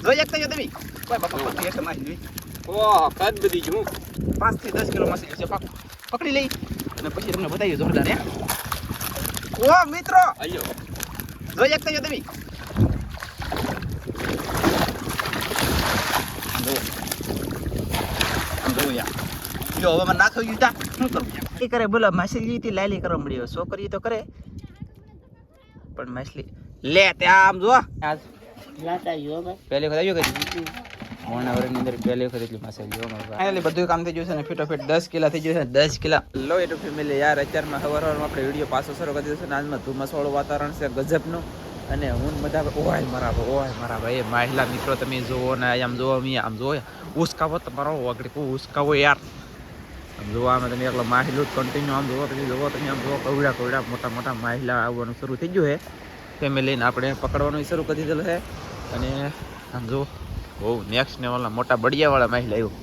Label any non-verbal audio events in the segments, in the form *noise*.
જોઈ શકતા છો તમે કોઈ બાપા પકડી એક મારી જોઈ ઓહ કદ બધી જ પાંચથી દસ કિલો માછલી છે પાક પકડી લઈ અને પછી તમને બતાવીએ જોરદાર હે ઓ મિત્રો આયો જોઈ શકતા છો તમે જો જો યાર જો હવે મને નાખી દીધા શું કરું એ કરે બોલો માછલી થી લાલી કરવા મળ્યો છોકરી તો કરે પણ માછલી લે ત્યાં આમ જો આજ પહેલી વખત આવ્યો કે મોણા વરની અંદર પહેલી વખત એટલી માછલી ફાઇનલી બધું કામ થઈ ગયું છે ને ફીટોફીટ દસ કિલા થઈ ગયું છે દસ કિલા. લો એટુ ફેમિલી યાર અત્યારમાં સવાર સવારમાં આપણે વીડિયો પાછો શરૂ કરી દીધો છે ને આજમાં ધુમ્મસવાળું વાતાવરણ છે ગજબનું. અને હું બધા ઓય મારા ઓય મારા ભાઈ મહિલા મિત્રો તમે જુઓ ને આમ જુઓ મી આમ જુઓ. ઉસકાવો તમારો આગળ કહું ઉસકાવો યાર. આમ જુઓ આમ તમે એકલો માહિલું કન્ટિન્યુ આમ જુઓ પછી જુઓ તમે આમ જુઓ કવડા કવડા મોટા મોટા માહિલા આવવાનું શરૂ થઈ ગયું છે. ફેમિલીને આપણે પકડવાનું શરૂ કરી દીધેલું છે. અને આમ જુઓ બહુ નેક્સ્ટ લેવલના મોટા બળિયાવાળા માહિલા આવ્યું.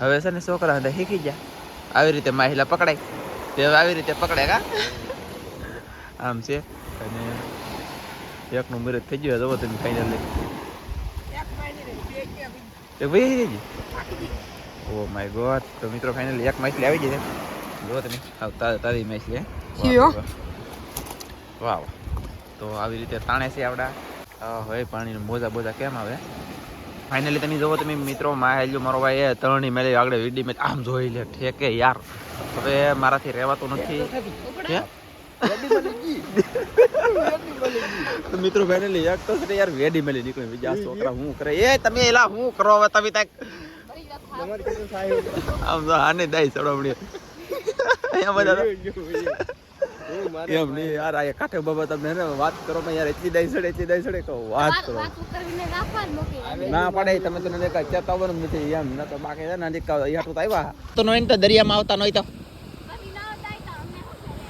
હવે છે ને છોકરા હતા શીખી ગયા. આવી રીતે માહિલા પકડાય. તે હવે આવી રીતે પકડાય કા? *laughs* આમ છે. અને એકનું મૃત થઈ ગયું જવો તમે ફાઇનલી એક ભાઈ ઓ માય ગોડ તો મિત્રો ફાઇનલી એક માછલી આવી ગઈ છે. જો તમે. તારી માછલી વાહ, વાહ. તો આવી રીતે તાણે છે આપણા હવે પાણીનું મોજા બોજા કેમ આવે? ફાઇનલી તમે જોવો તમે મિત્રો માહેલ્યો મારો ભાઈ એ તરણી મેળવી આગળ વીડી મેં આમ જોઈ લે ઠેકે યાર. હવે મારાથી રહેવાતું નથી. *laughs* મિત્રો ફાઇનલી એક તો છે યાર વેડી મેલી નીકળી બીજા છોકરા હું કરે? એ તમે એલા હું કરો હવે તમે તક? આમ તો આને દાઈ ચડવડી અહીંયા બધા એમ નહીં યાર આ કાઠે બાબા તમે ને વાત કરો ને યાર એટલી દાઈ એટલી દાઈ કહો વાત કરો. ના પડે તમે તો નથી કાંઈ ચેતા આવવાનું નથી એમ ન તો બાકી છે ને અહીંયા તો આવ્યા તો નોઈન તો દરિયામાં આવતા નોઈ તો.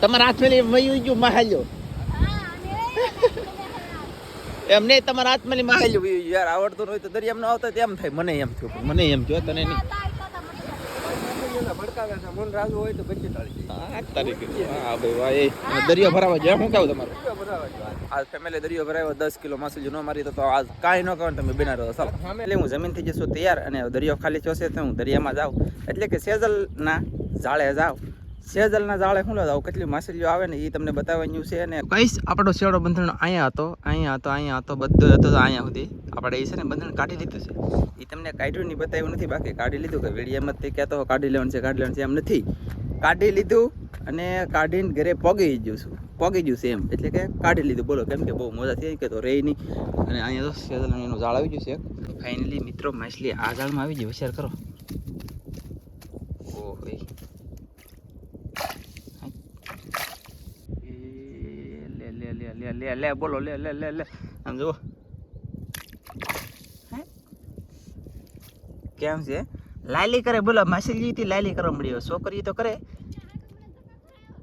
તમારા હાથ મેલી મયું ગયું મહાલ્યો. એમ નહીં તમારા હાથ મેલી મહાલ્યો. યાર આવડતું નહીં તો દરિયામાં ન આવતા તેમ થાય મને એમ થયું મને એમ થયું તને નહીં. ભડકાવે છે મન રાજુ હોય તો પછી ટાળી આ તારીખે. હા ભાઈ વાહ દરિયો ભરાવા જાય શું કહું તમારું? જાય આજ ફેમિલી દરિયો ભરાયો દસ કિલો માછલી ન મારી તો આજ કાંઈ ન કહો તમે બિના રહો ચાલો. એટલે હું જમીનથી જઈશું તૈયાર અને દરિયો ખાલી ચોસે તો હું દરિયામાં જાઉં. એટલે કે સેજલના જાળે જાઉં. સેજલના જાળે શું જાઉં કેટલી માછલીઓ આવે ને એ તમને બતાવવાનું છે અને કઈશ આપણો શેડો બંધણ અહીંયા હતો અહીંયા હતો અહીંયા હતો બધો હતો અહીંયા સુધી. આપણે એ છે ને બંધણ કાઢી લીધું છે. એ તમને કાઢ્યું નહીં બતાવ્યું નથી બાકી કાઢી લીધું કે વેડિયામાં તે કહેતો કાઢી લેવાનું છે કાઢી લેવાનું છે એમ નથી. કાઢી લીધું અને કાઢીને ઘરે પગી ગયું છું પગી ગયું છે એમ. એટલે કે કાઢી લીધું બોલો કેમ કે બહુ મજા થઈ કે તો રે નહીં. અને અહીંયા તો સેજલ એનું ઝાડ આવી ગયું છે. ફાઇનલી મિત્રો માછલી આ ઝાડમાં આવી ગઈ હોશિયાર કરો. ઓ ભાઈ એ લે લે લે બોલો લે લે લે લે. આમ જુઓ. કેમ છે? લાલી કરે બોલો માછલી થી લાલી કરવા મળ્યો છોકરી તો કરે.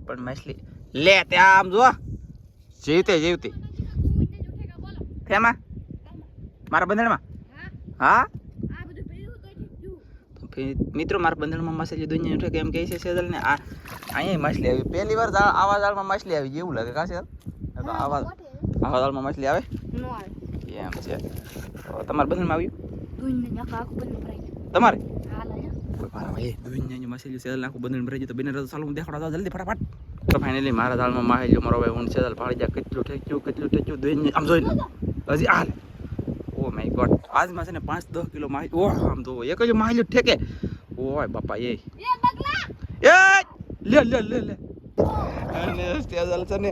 પણ માછલી લે ત્યાં આમ જુઓ. જીવતે જીવતી. ફેમાં? મારા બંધણમાં? હા? તો મિત્રો મારા બંધણમાં માછલી દુનિયા ઉઠે કેમ કહે છે સેજલ ને આ અહીંયા માછલી આવી. પહેલી વાર આવા જાળમાં માછલી આવી. જેવું લાગે કા સેજલ તો આવા આવા ઝાડમાં માછલી આવે? એમ છે. તમારે તમારા આવ્યું? તમારે? માછલી સેજલ નાખું બંધણ ભરાઈ તો બિને ચાલુ દેખાડો જલ્દી ફટાફટ. તો ફાઇનલી મારા દાળમાં માહેલ્યો મારો ભાઈ હું સેજલ ભાળી જાય કેટલું ઠેક્યું કેટલું ઠેક્યું દુનિયા આમ જોઈને. હજી હાલ. ઓ માય ગોડ આજમાં છે ને પાંચ દસ કિલો માહિલ ઓ આમ તો એક જ ઠેકે. ઓય બાપા એ. એ લે લે લે લે. અને સ્ટેજલ છે ને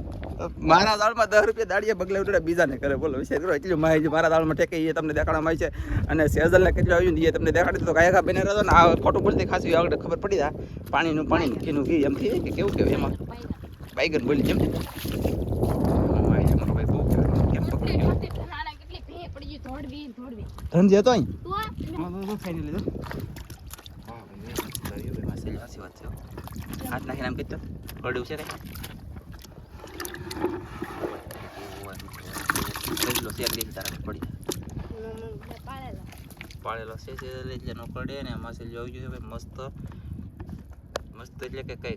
મારા દાળમાં દસ રૂપિયા દાડીએ બગલે ઉતરે બીજાને કરે બોલો. વિશે કરો એટલું માહિતી મારા દાળમાં ટેકે એ તમને દેખાડવામાં આવી છે અને સેઝલને કેટલું આવ્યું એ તમને દેખાડી તો ગાયકા બેને રહ્યો ને આ ખોટું બોલતી ખાસી આગળ ખબર પડી જાય. પાણીનું પાણી ઘીનું ઘી એમ થઈ કે કેવું કેવું એમાં? બાઈગન બોલી જેમ પકડી ગયો અહીં. છે હો. હાથ નાખીને આમ કીધું. પડ્યું છે કઈ? કેટલો શેક દેખી તારા પડી પાળેલો છે એટલે નો પડે ને માછલી આવી જોઈએ ભાઈ મસ્ત મસ્ત એટલે કે? કઈ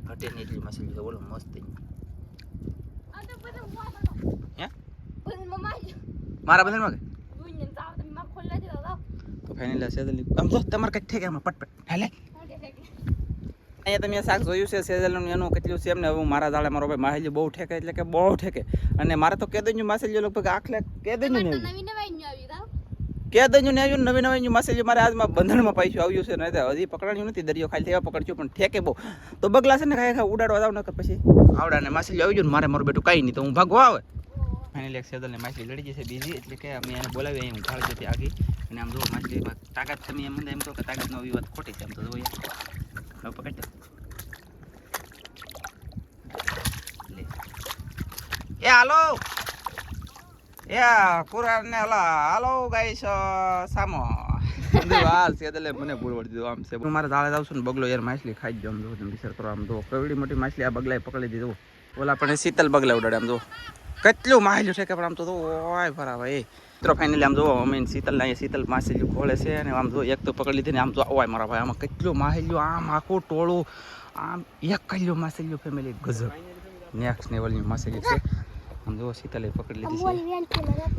ઠેક એમાં પટપટ. હાલે. અહીંયા તમે શાક જોયું છે સેજલનું એનું કેટલું છે એમને હું મારા દાડે મારો ભાઈ માહેલી બહુ ઠેકે એટલે કે બહુ ઠેકે. અને મારે તો કેદન્યુ માસેલી લગભગ આખલે કેદન્યુ ને આવ્યું કેદન્યુ ને આવ્યું નવી નવી માસેલી મારે આજમાં બંધનમાં પૈસું આવ્યું છે ને હજી પકડાયું નથી દરિયો ખાલી એવા પકડશું પણ ઠેકે બહુ. તો બગલા છે ને ખાય ઉડાડવા જાવ નકર પછી આવડા ને માસેલી આવી ગયું ને મારે મારું બેટું કાંઈ નહીં તો હું ભાગવા આવે. ફાઇનલી એક સેદલને માછલી લડી જશે બીજી એટલે કે અમે એને બોલાવી અહીં ઉઘાડ જતી આગી. અને આમ જો માછલીમાં તાકાત તમે એમ મને એમ કહો કે તાકાતનો વિવાદ ખોટી છે આમ તો જોઈએ. હવે પકડ એ હાલો. એ કુરાર ને હલા હાલો ગાઈસ સામો. હાલ સેદલે મને બોલવડી દીધો આમ છે. મારે દાળે જાઉં છું ને બગલો યાર માછલી ખાઈ જ જાઉં જો તમે વિચાર કરો આમ જો કવડી મોટી માછલી આ બગલાએ પકડી દીધું ઓલા પણ શીતલ બગલા ઉડાડે આમ જો કેટલું માહેલું છે કે પણ આમ તો ઓય બરાબર એ. મિત્રો ફાઇનલી આમ જો, અમે શીતલ ના શીતલ માછલી ખોળે છે અને આમ જો એક તો પકડી લીધી ને આમ તો, ઓય મારા ભાઈ, આમાં કેટલું માહેલું, આમ આખું ટોળું, આમ એક કલ્યું માછલીઓ ફેમિલી ગજબ. નેક્સ્ટ લેવલની માછલી છે. આમ જો, શીતલે પકડી લીધી છે.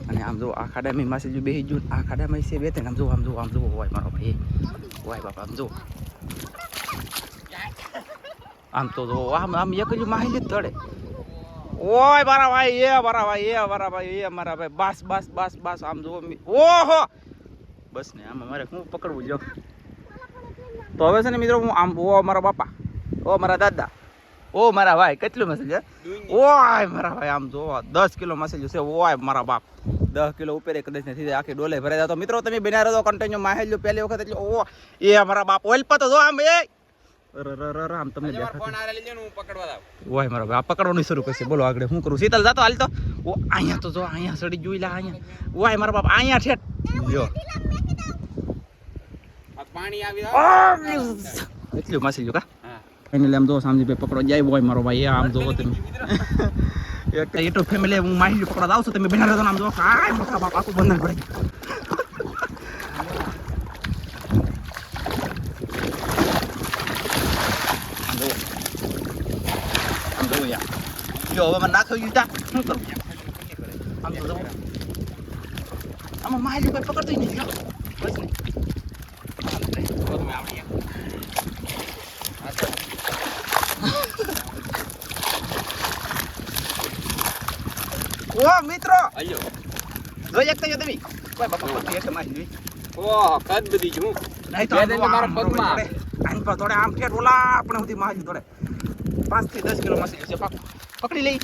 અને આમ જો, આ ખાડામાં માછલી બેસી ગયું આ ખાડામાં છે બે આમ જો આમ જો આમ જો, ઓય મારો ભાઈ ઓય બાપા, આમ જો. આમ તો આમ આમ એક જ માહિલી તળે. ઓય, મારા ભાઈ, એ, મારા ભાઈ, એ, મારા ભાઈ, એ, મારા ભાઈ. બસ બસ બસ બસ, આમ જો ઓહો! બસ ને, આમ મારે હું પકડવું જો તો હવે છે ને મિત્રો, હું આમ, ઓ, મારા બાપા. ઓ, મારા દાદા. ઓ, મારા ભાઈ, કેટલું મેસેજ ઓય, મારા ભાઈ, આમ જો દસ કિલો મેસેજ છે. ઓય, મારા બાપ. દસ કિલો ઉપર કદાચ નથી આખી ડોલે ભરાઈ જાય. તો મિત્રો, તમે બિના રહો કન્ટિન્યુ માહેલ પહેલી વખત એટલે, ઓ, એ મારા બાપ. ઓઇલ પતો જો આમ, એ. તમને ઓય મારો આ પકડવાનું શરૂ કરશે. બોલો આગળ શું કરું? શીતલ જાતો હાલ તો. ઓ અહીંયા તો જો અહીંયા સડી જોઈ લા અહીંયા. ઓય મારા બાપ અહીંયા છે. જો પાણી આવી એટલું માસી જો કા? ફાઇનલી આમ જો સામજીભાઈ પકડો જાય. ઓય મારો ભાઈ આમ જોવો તમે. એટલું ફેમિલી *laughs* હું માહિતી પકડવા આવશું તમે બેના રહેતો આમ જો. કાંઈ મોટા બાપ આખું બંધન પડે આમ જુઓ. આમ જુઓ યાર. જો હવે મને નાખ્યો ગયું તા શું કરું આમ તો જુઓ. આમાં માહિતી કોઈ પકડતું નથી. બસ ને તો તમે આવડી ઓ મિત્રો અયો જોઈ એકતા જો તમે કોઈ બાપા કોઈ એક માહિતી ઓહ કદ બધી છું નહીં તો મારા પગમાં આમ પર થોડે આમ આપણે સુધી માજી થોડે પાંચથી દસ કિલો માસી છે પાકું પકડી લઈ.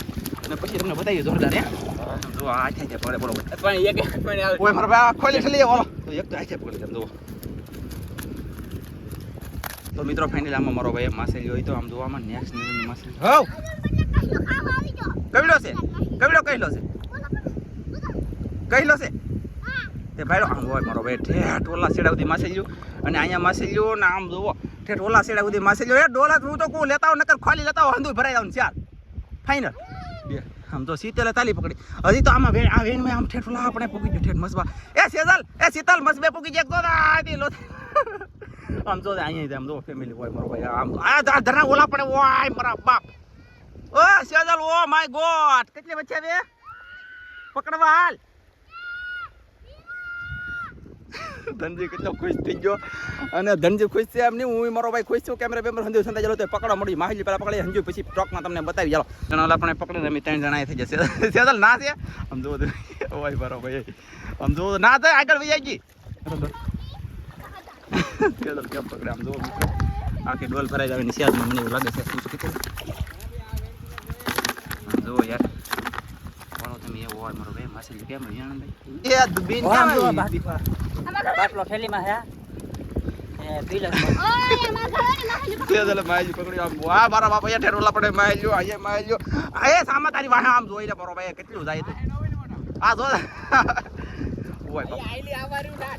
અને પછી તમને બતાવી જોરદાર હે? જો આ છે છે પડે બરોબર પણ એક પણ મારા ભાઈ ખોલી ઠલી ઓલો તો એક તો આ છે પકડી તમે જુઓ. તો મિત્રો ફાઇનલ આમાં મારો ભાઈ માસેલી હોય તો આમ જોવામાં નેક્સ્ટ લેવલની માસેલી હવ! કવિડો છે? કવિડો કહેલો છે? કહેલો છે? તે ભાઈડો આમ હોય મારો ભાઈ ઠેઠ ઓલા સેડા સુધી માસેલ્યું અને અહીંયા માસેલ્યું ને આમ જુઓ ઠેઠ ઓલા સેડા સુધી માસેલ્યું એ ડોલા હું તો કહું લેતા આવો નકર ખાલી લેતા આવો હંધુય ભરાઈ આવું ચાર ફાઇનલ બે. આમ તો શીતલે તાલી પકડી. હજી તો આમાં વેણ આ વેણ આમ ઠેઠ ઓલા આપણે પૂકી ગયું. ઠેઠ મસબા. એ સેજલ એ શીતલ મસબે પૂકી જાય તો આથી લો *laughs* આમ તો અહીંયા આમ તો ફેમિલી હોય મારો ભાઈ. આમ આ ધરા ઓલા પડે ઓય મારા બાપ. ઓ સેજલ ઓ માય ગોડ કેટલી વચ્ચે બે પકડવા હાલ. *laughs* ધનજી કેટલો ખુશ થઈ ગયો. અને ધનજી ખુશ છે એમ નહીં, હું મારો ભાઈ ખુશ છું. કેમેરા બેમર હંજુ સંતા ચાલો તો પકડો મળી માહિતી પેલા પકડી હંજુ પછી ટ્રકમાં તમને બતાવી. ચાલો. ચેનલ આપણે પકડીને અમે ત્રણ જણા થઈ જશે સેદલ ના છે? આમ જુઓ ઓય મારો ભાઈ. આમ જુઓ ના થાય આગળ વહી આવી સેદલ કેમ પકડે? આમ જુઓ આખી ડોલ ભરાઈ જાય ની સિયાદમાં મને એવું લાગે છે. શું કીધું જોવો યાર. હોય મારો ભાઈ માસી કેમ એ કેમ? બાટલો હે? એ આમ. મારા બાપા ઠેરોલા પડે માયલ્યો અહીંયા માયલ્યો આ એ સામા તારી વાહે આમ જોઈ લે બરો ભાઈ કેટલું જાય તો. આ જો. ઓય બાપ. આઈલી આવાર્યું ના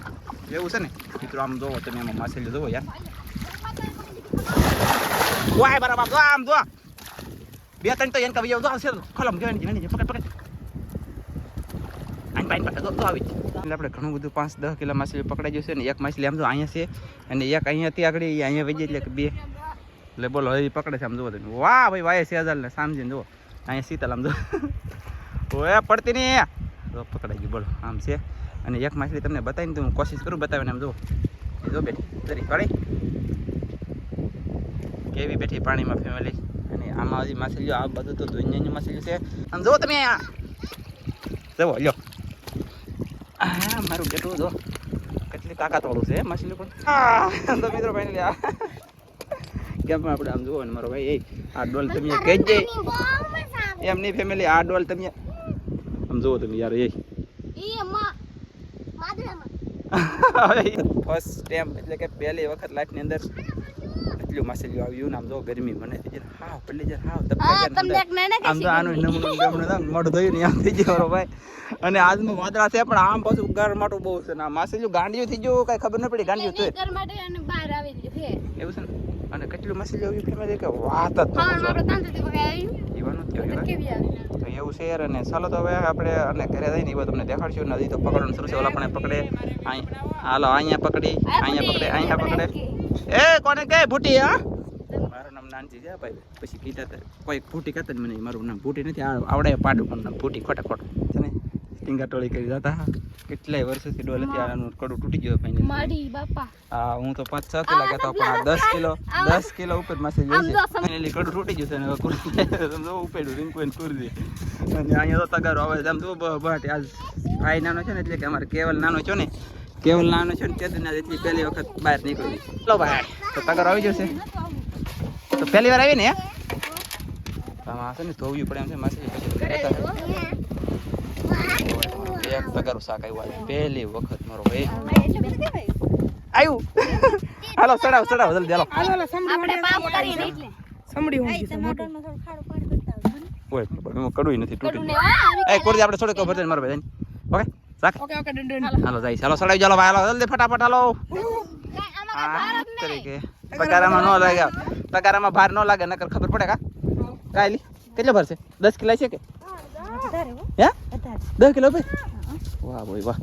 એવું છે ને? મિત્રો આમ જોવો તમે આમાં માછલી જોવો યાર. ઓય મારા બાપ જો આમ જો. બે ત્રણ તો એને વિયો જો ખલમ કેવાની પકડ પકડ. આન પાઈન તો આવી. એટલે આપણે ઘણું બધું પાંચ દસ કિલો માછલી પકડાઈ જશે ને એક માછલી આમ જો અહીંયા છે અને એક અહીંયાથી આગળ અહીંયા વહી જાય એટલે બે. એટલે બોલો, હવે પકડે છે આમ જુઓ તમે. વાહ ભાઈ, વાય છે હજાર ને સામજીને જુઓ. અહીંયા શીતલ આમ જુઓ. ઓએ પડતી નહીં. પકડાઈ ગઈ બોલો, આમ છે. અને એક માછલી તમને બતાવીને તો હું કોશિશ કરું બતાવીને આમ જુઓ. જો બેઠી પડી કેવી બેઠી પાણીમાં ફેમિલી. અને આમાં હજી માછલીઓ, આ બધું તો દુનિયાની માછલીઓ છે. આમ જુઓ તમે જુઓ, લ્યો. મારું કેટલું જો કેટલી તાકાતવાળું છે માછલી પણ. હા. *laughs* તો મિત્રો ફાઇનલી આ કેમ આપણે આમ જુઓ ને મારો ભાઈ એ આ ડોલ તમે કહેજે. એમની ફેમિલી આ ડોલ તમે આમ જુઓ તમે યાર એ. ફર્સ્ટ ટાઈમ *laughs* એટલે કે પહેલી વખત લાઈફની અંદર એટલું માછલીઓ આવ્યું આમ જો ગરમી મને થઈ જાય હાવ પલ્લી જાય હાવ આમ તો આનું મોઢું ધોયું ને આમ થઈ ગયું ભાઈ. અને આજનું વાદળા છે પણ આમ પાછું ગર માટું બહુ છે ને માછલીઓ ગાંડિયું થઈ ગયું કઈ ખબર ન પડી ગાંડિયું તો એવું છે ને? અને કેટલું માછલીઓ આવ્યું ફેમિલી કે વાત જ તો એવું શેર અને ચાલો તો હવે આપણે અને ઘરે જઈને એ બધું તમને દેખાડશું નદી તો પકડવાનું શરૂ છે. ઓલા પણ પકડે. હાલો અહીંયા પકડી અહીંયા પકડે અહીંયા પકડે. એ કોને કે ભૂટી હા? મારું નામ નાનજી છે ભાઈ. પછી કીધા તો કોઈ ભૂટી કહેતા જ મને મારું નામ ભૂટી નથી. આવડે પાડું પણ નામ ભૂટી ખોટા ખોટું છે ને ટીંગા ટોળી કરી જતા કેટલાય વર્ષોથી ડોલ ત્યાંનું આનું કડું તૂટી ગયો ફાઇનલ હા હું તો પાંચ છ કિલો કહેતો પણ આ દસ કિલો દસ કિલો ઉપર માસે આમ છે. જો સમ- ફાઇનલી કડું તૂટી ગયું છે ને કુરસી ઉપેડું રીંકુ કુરસી અને અહીંયા તો તગારો આવે છે. આમ તો બહાટી આજ ભાઈ નાનો છે ને એટલે કે અમારે કેવલ નાનો છો ને કેવલ નાનો છે ને? કેદારનાથ એટલી પહેલી વખત બહાર નીકળી ચલો ભાઈ. તો તગર આવી જશે. તો પહેલી વાર આવી ને હે? આમાં છે ને ધોવ્યું પડે એમ છે માસી. પછી એક તગારું શાક આવ્યું આજે. પહેલી વખત મારો ભાઈ. આવ્યું હાલો ચડાવ ચડાવ જલ્દી હાલો. સમડી હોય ઓય કડું નથી તૂટી. એ કોરજી આપણે છોડે તો ભરજે મારો ભાઈ ઓકે? શાક ઓકે ઓકે ડન ડન હાલો જાય ચાલો ચડાવી ચાલો ભાઈ હાલો જલ્દી ફટાફટ હાલો તરીકે તગારામાં ન લાગે તગારામાં ભાર ન લાગે નકર ખબર પડે કા કાયલી કેટલો ભરશે દસ કિલો છે કે હે દસ કિલો ભાઈ વાહ ભાઈ વાહ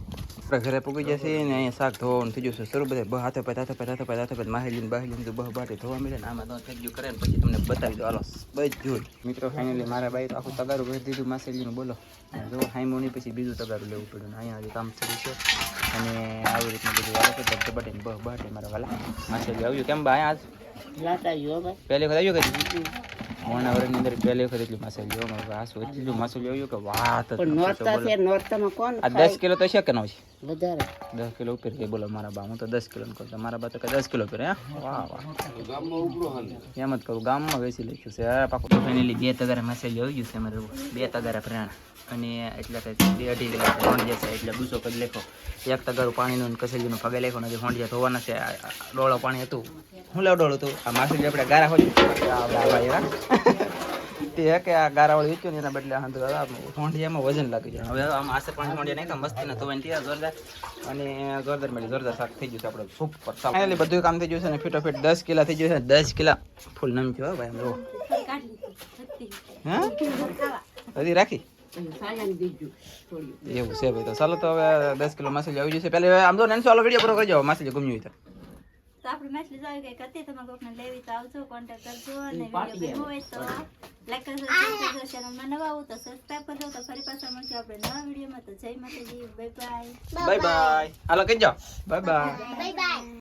આપણે ઘરે પૂગી જશે ને અહીંયા શાક ધોવાનું થઈ જશે શરૂ બધા હાથે પૈ હાથે પૈ હાથે પૈ હાથે પૈ માહેલીને બાહેલીને તો બહ બાટી ધોવા મળે ને આમાં તો થઈ ગયું કરે ને પછી તમને બતાવી દો હાલો બધું મિત્રો ફાઇનલી મારા બાઈ તો આખું તગારું ભરી દીધું માસેલીનું બોલો જો હાઈમોની પછી બીજું તગારું લેવું પડ્યું અહીંયા હજી કામ શરૂ છે અને આવી રીતનું બધું વાળો છે ધબ ધબાટીને બહ બાટી મારા વાલા માસેલી આવ્યું કેમ બા અહીંયા આજ પહેલી વખત આવ્યું કે મોણા વર્ષની અંદર પહેલી વખત એટલી આવ્યું મારા આસુ એટલું માસેલી આવ્યું કે વાત નોરતામાં કોણ આ દસ કિલો તો છે કે ન છે વધારે. દસ કિલો ઉપર કે બોલો મારા બા હું તો દસ કિલો કરતો મારા બા તો કે દસ કિલો ઉપર હે? વાહ વાહ. એમ જ કહું ગામમાં વેચી લખ્યું છે. પાકું ફાઇનલી બે તગારે માસેલી આવી ગયું છે અમારે બે તગારા પ્રાણ. અને એટલે કે બે અઢી કિલો ત્રણ છે એટલે ગુસ્સો કરી લેખો. એક તગારું પાણીનું અને કસેલીનું પગે લેખો નથી હોંડિયા ધોવાના છે આ- આ ડોળો પાણી હતું. હું લેવ ડોળું હતું આ માસી આપણે ગારા હોય *laughs* તે હે કે આ ગારાવાળી વેચ્યું ને એના બદલે આ હોંડિયામાં વજન લાગી જાય હવે આમ આસે પાણી હોંડિયા નાખ્યા મસ્તીના ધોવાની ત્યાં જોરદાર. અને જોરદાર મળી જોરદાર શાક થઈ ગયું છે આપણે સુપર એટલે બધું કામ થઈ ગયું છે ને ફિટોફિટ ફીટ દસ કિલા થઈ ગયું છે દસ કિલા. ફૂલ નમ હો ભાઈ આમ હે? હજી રાખી? એવું છે ભાઈ તો ચાલો તો હવે દસ કિલો માછલી આવી જશે પહેલા હવે આમ તો નાનસો વાળો વીડિયો પૂરો કરજો માછલી ગમ્યું હોય તો. તો આપણી માછલી જોઈ ગઈ હતી? તમે કોકને લેવી તો આવજો કોન્ટેક્ટ કરજો અને વીડિયો હોય તો લાઈક કરજો શેર કરજો ચેનલમાં નવા આવો તો સબસ્ક્રાઈબ કરજો તો ફરી પાછા મળશું આપણે નવા વિડીયોમાં તો જય માતાજી બાય બાય બાય બાય હાલો કહેજો બાય બાય બાય બાય